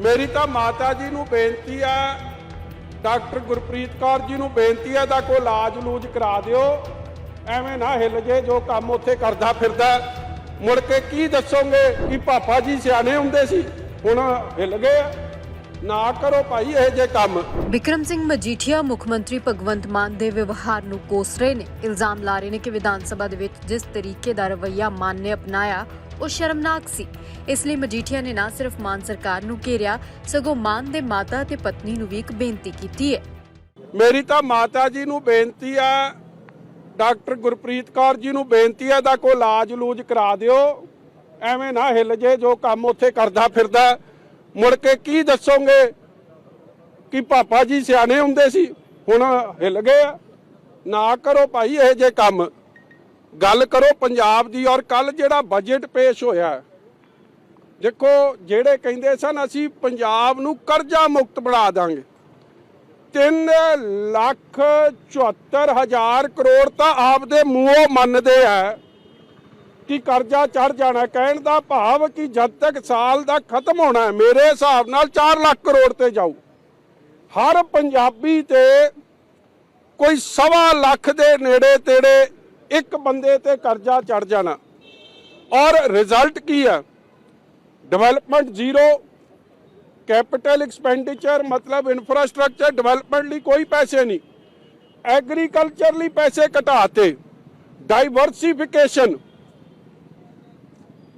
ਮੇਰੀ ਤਾਂ ਮਾਤਾ ਜੀ ਨੂੰ ਬੇਨਤੀ ਆ ਡਾਕਟਰ ਗੁਰਪ੍ਰੀਤ ਕੌਰ ਜੀ ਨੂੰ ਬੇਨਤੀ ਹੈ ਦਾ ਕੋਈ ਇਲਾਜ ਲੂਜ ਕਰਾ ਦਿਓ। ਐਵੇਂ ਨਾ ਹਿੱਲ ਜੇ, ਜੋ ਕੰਮ ਉੱਥੇ ਕਰਦਾ ਫਿਰਦਾ ਮੁੜ ਕੇ ਕੀ ਦੱਸੋਗੇ ਕਿ ਪਾਪਾ ਜੀ ਸਿਆਣੇ ਹੁੰਦੇ ਸੀ, ਹੁਣ ਹਿੱਲ ਗਏ ਨਾ ਕਰੋ ਭਾਈ ਇਹ ਜੇ ਕੰਮ। ਵਿਕਰਮ ਸਿੰਘ ਮਜੀਠੀਆ ਮੁੱਖ ਮੰਤਰੀ ਭਗਵੰਤ ਮਾਨ ਦੇ ਵਿਵਹਾਰ ਨੂੰ ਕੋਸ ਰਹੇ ਨੇ। ਇਲਜ਼ਾਮ ਲਾ ਰਹੇ ਨੇ ਕਿ ਵਿਧਾਨ ਸਭਾ ਦੇ ਵਿੱਚ ਜਿਸ ਤਰੀਕੇ ਦਾ ਰਵੱਈਆ ਮਾਨ ਨੇ ਅਪਣਾਇਆ ਉਹ ਸ਼ਰਮਨਾਕ ਸੀ। ਇਸ ਲਈ ਮਜੀਠੀਆ ਨੇ ਨਾ ਸਿਰਫ ਮਾਨ ਸਰਕਾਰ ਨੂੰ ਘੇਰਿਆ, ਸਗੋਂ ਮਾਨ ਦੇ ਮਾਤਾ ਤੇ ਪਤਨੀ ਨੂੰ ਵੀ ਇੱਕ ਬੇਨਤੀ ਕੀਤੀ ਹੈ। ਮੇਰੀ ਤਾਂ ਮਾਤਾ ਜੀ ਨੂੰ ਬੇਨਤੀ ਆ ਡਾਕਟਰ ਗੁਰਪ੍ਰੀਤ ਕੌਰ ਜੀ ਨੂੰ ਬੇਨਤੀ ਹੈ ਦਾ ਕੋਈ ਇਲਾਜ ਲੂਜ ਕਰਾ ਦਿਓ। ਐਵੇਂ ਨਾ ਹਿੱਲ ਜੇ, ਜੋ ਕੰਮ ਉੱਥੇ ਕਰਦਾ ਫਿਰਦਾ ਮੁੜ ਕੇ ਕੀ ਦੱਸੋਗੇ ਕਿ ਪਾਪਾ ਜੀ ਸਿਆਣੇ ਹੁੰਦੇ ਸੀ, ਹੁਣ ਹਿੱਲ ਗਏ ਨਾ ਕਰੋ ਭਾਈ ਇਹ ਜੇ ਕੰਮ। ਗੱਲ ਕਰੋ ਪੰਜਾਬ ਦੀ ਔਰ ਕੱਲ ਜਿਹੜਾ ਬਜਟ ਪੇਸ਼ ਹੋਇਆ ਦੇਖੋ ਜਿਹੜੇ ਕਹਿੰਦੇ ਸਨ ਅਸੀਂ ਪੰਜਾਬ ਨੂੰ ਕਰਜ਼ਾ ਮੁਕਤ ਬਣਾ ਦਾਂਗੇ 3 ਲੱਖ 74 ਹਜ਼ਾਰ ਕਰੋੜ ਤਾਂ ਆਪਦੇ ਮੂੰਹੋਂ ਮੰਨਦੇ ਆ ਕਿ ਕਰਜ਼ਾ ਚੜ ਜਾਣਾ, ਕਹਿਣ ਦਾ ਭਾਵ ਕਿ ਜਦ ਤੱਕ ਸਾਲ ਦਾ ਖਤਮ ਹੋਣਾ ਮੇਰੇ ਹਿਸਾਬ ਨਾਲ 4 ਲੱਖ ਕਰੋੜ ਤੇ ਜਾਊ। ਹਰ ਪੰਜਾਬੀ ਤੇ ਕੋਈ ਸਵਾ ਲੱਖ ਦੇ ਨੇੜੇ ਤੇੜੇ ਇੱਕ ਬੰਦੇ ਤੇ ਕਰਜ਼ਾ ਚੜ ਜਾਣਾ। ਔਰ ਰਿਜ਼ਲਟ ਕੀ ਹੈ ਡਿਵੈਲਪਮੈਂਟ ਜ਼ੀਰੋ ਕੈਪੀਟਲ ਐਕਸਪੈਂਡੀਚਰ ਮਤਲਬ ਇਨਫਰਾਸਟ੍ਰਕਚਰ ਡਿਵੈਲਪਮੈਂਟ ਲਈ ਕੋਈ ਪੈਸੇ ਨਹੀਂ। ਐਗਰੀਕਲਚਰ ਲਈ ਪੈਸੇ ਘਟਾਤੇ। ਡਾਈਵਰਸਿਫਿਕੇਸ਼ਨ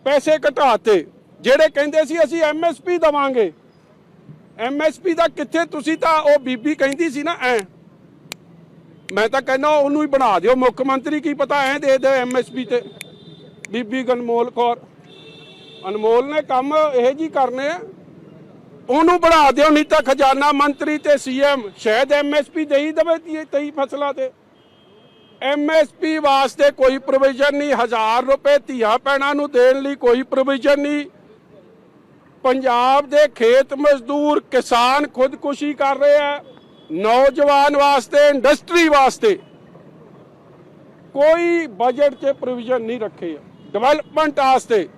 ਪੈਸੇ ਘਟਾਤੇ। ਜਿਹੜੇ ਕਹਿੰਦੇ ਸੀ ਅਸੀਂ ਐਮਐਸਪੀ ਦਵਾਂਗੇ। ਐਮਐਸਪੀ ਦਾ ਕਿੱਥੇ, ਤੁਸੀਂ ਤਾਂ ਉਹ ਬੀਬੀ ਕਹਿੰਦੀ ਸੀ ਨਾ, ਐ। ਮੈਂ ਤਾਂ ਕਹਿੰਦਾ ਉਹਨੂੰ ਹੀ ਬਣਾ ਦਿਓ। ਮੁੱਖ ਮੰਤਰੀ ਕੀ ਪਤਾ ਐ ਦੇ ਦੇ ਐਮਐਸਪੀ ਤੇ। ਬੀਬੀ ਗਨਮੋਲ ਕੌਰ। ਅਨਮੋਲ ਨੇ ਕੰਮ ਇਹ ਜੀ ਕਰਨੇ ਆ। ਉਹਨੂੰ ਬਣਾ ਦਿਓ, ਨਹੀਂ ਤਾਂ ਖਜ਼ਾਨਾ ਮੰਤਰੀ ਤੇ ਸੀਐਮ ਸ਼ਾਇਦ ਐਮਐਸਪੀ ਦੇ ਹੀ ਦਵੇ ਤੀ- ਤੇਈ ਫਸਲਾਂ ਤੇ। ਐਮਐਸਪੀ ਵਾਸਤੇ ਕੋਈ ਪ੍ਰੋਵੀਜ਼ਨ ਨਹੀਂ, ਹਜ਼ਾਰ ਰੁਪਏ ਧੀਆ ਪੈਣਾ ਨੂੰ ਦੇਣ ਲਈ ਕੋਈ ਪ੍ਰੋਵੀਜ਼ਨ ਨਹੀਂ। ਪੰਜਾਬ ਦੇ ਖੇਤ ਮਜ਼ਦੂਰ ਕਿਸਾਨ ਖੁਦਕੁਸ਼ੀ ਕਰ ਰਹੇ ਆ। ਨੌਜਵਾਨ ਵਾਸਤੇ ਇੰਡਸਟਰੀ ਵਾਸਤੇ ਕੋਈ ਬਜਟ 'ਚ ਪ੍ਰੋਵੀਜ਼ਨ ਨਹੀਂ ਰੱਖੇ ਡਿਵੈਲਪਮੈਂਟ ਵਾਸਤੇ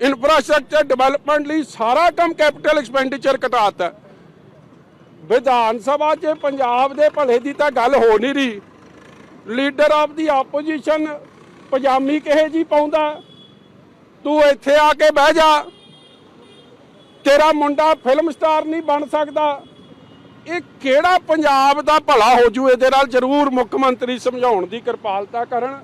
ਇਨਫਰਾਸਟ੍ਰਕਚਰ ਡਿਵੈਲਪਮੈਂਟ ਲਈ ਸਾਰਾ ਕੰਮ ਕੈਪੀਟਲ ਐਕਸਪੈਂਡੀਚਰ ਘਟਾਤਾ ਵਿਧਾਨ ਸਭਾ 'ਚ ਪੰਜਾਬ ਦੇ ਭਲੇ ਦੀ ਤਾਂ ਗੱਲ ਹੋ ਨਹੀਂ ਰਹੀ। ਲੀਡਰ ਆਫ ਦੀ ਆਪੋਜੀਸ਼ਨ ਪਜਾਮੀ ਕਿਹੇ ਜੀ ਪਾਉਂਦਾ? ਤੂੰ ਇੱਥੇ ਆ ਕੇ ਬਹਿ ਜਾ। ਤੇਰਾ ਮੁੰਡਾ ਫਿਲਮ ਸਟਾਰ ਨਹੀਂ ਬਣ ਸਕਦਾ। ਇਹ ਕਿਹੜਾ ਪੰਜਾਬ ਦਾ ਭਲਾ ਹੋ ਜੂ? ਇਹਦੇ ਨਾਲ ਜ਼ਰੂਰ ਮੁੱਖ ਮੰਤਰੀ ਸਮਝਾਉਣ ਦੀ ਕਿਰਪਾਲਤਾ ਕਰਨ।